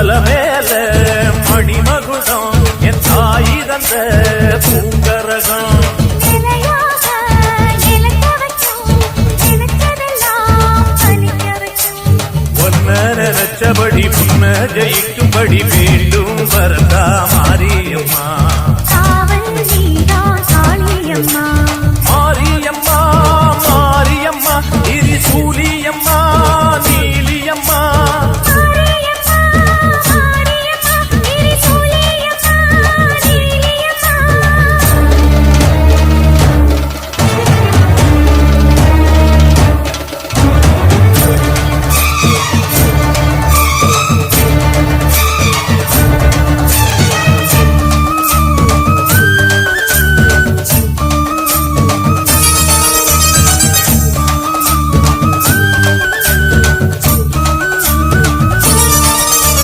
தலைமேல மணிமகுடம் என் தாய் தந்த பூங்கரகம். நிலையாக நிலைக்க நினைச்சபடி முன்ன ஜெயிக்கும்படி வேண்டும் வரதா மாரியம்மா.